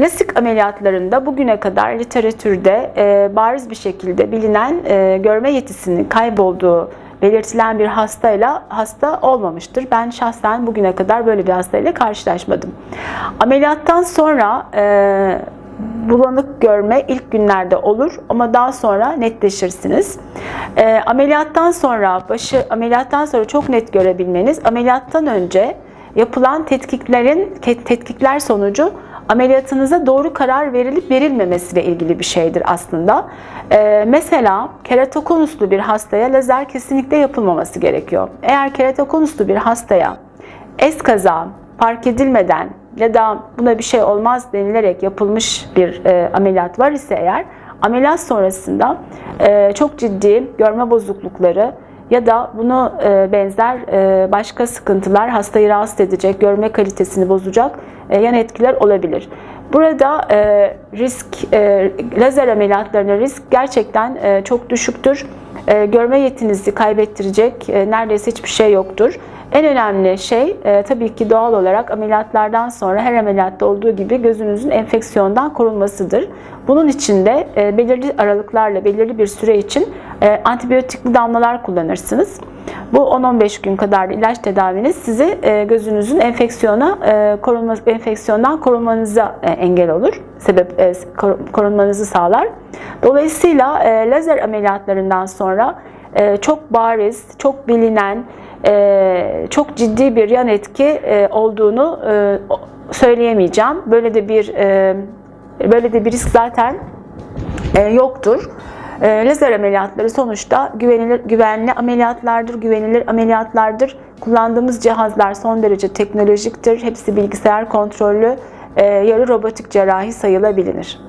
Lasik ameliyatlarında bugüne kadar literatürde e, bariz bir şekilde bilinen e, görme yetisinin kaybolduğu belirtilen bir hastayla hasta olmamıştır. Ben şahsen bugüne kadar böyle bir hastayla karşılaşmadım. Ameliyattan sonra e, bulanık görme ilk günlerde olur ama daha sonra netleşirsiniz. E, ameliyattan sonra başı ameliyattan sonra çok net görebilmeniz ameliyattan önce yapılan tetkiklerin tetkikler sonucu ameliyatınıza doğru karar verilip verilmemesiyle ilgili bir şeydir aslında. Ee, mesela keratokonuslu bir hastaya lazer kesinlikle yapılmaması gerekiyor. Eğer keratokonuslu bir hastaya eskaza fark edilmeden ya da buna bir şey olmaz denilerek yapılmış bir e, ameliyat var ise eğer ameliyat sonrasında e, çok ciddi görme bozuklukları ya da bunu e, benzer e, başka sıkıntılar hastayı rahatsız edecek, görme kalitesini bozacak e, yan etkiler olabilir. Burada risk, e, lazer ameliyatlarına risk gerçekten çok düşüktür. Görme yetinizi kaybettirecek neredeyse hiçbir şey yoktur. En önemli şey tabii ki doğal olarak ameliyatlardan sonra her ameliyatta olduğu gibi gözünüzün enfeksiyondan korunmasıdır. Bunun için de belirli aralıklarla belirli bir süre için e, antibiyotikli damlalar kullanırsınız. Bu 10-15 gün kadar da ilaç tedaviniz sizi e, gözünüzün enfeksiyona e, korunma, enfeksiyondan korunmanıza e, engel olur. Sebep e, kor- korunmanızı sağlar. Dolayısıyla e, lazer ameliyatlarından sonra e, çok bariz, çok bilinen, e, çok ciddi bir yan etki e, olduğunu e, söyleyemeyeceğim. Böyle de bir e, böyle de bir risk zaten e, yoktur. E, lazer ameliyatları sonuçta güvenilir güvenli ameliyatlardır, güvenilir ameliyatlardır. Kullandığımız cihazlar son derece teknolojiktir. Hepsi bilgisayar kontrollü, e, yarı robotik cerrahi sayılabilir.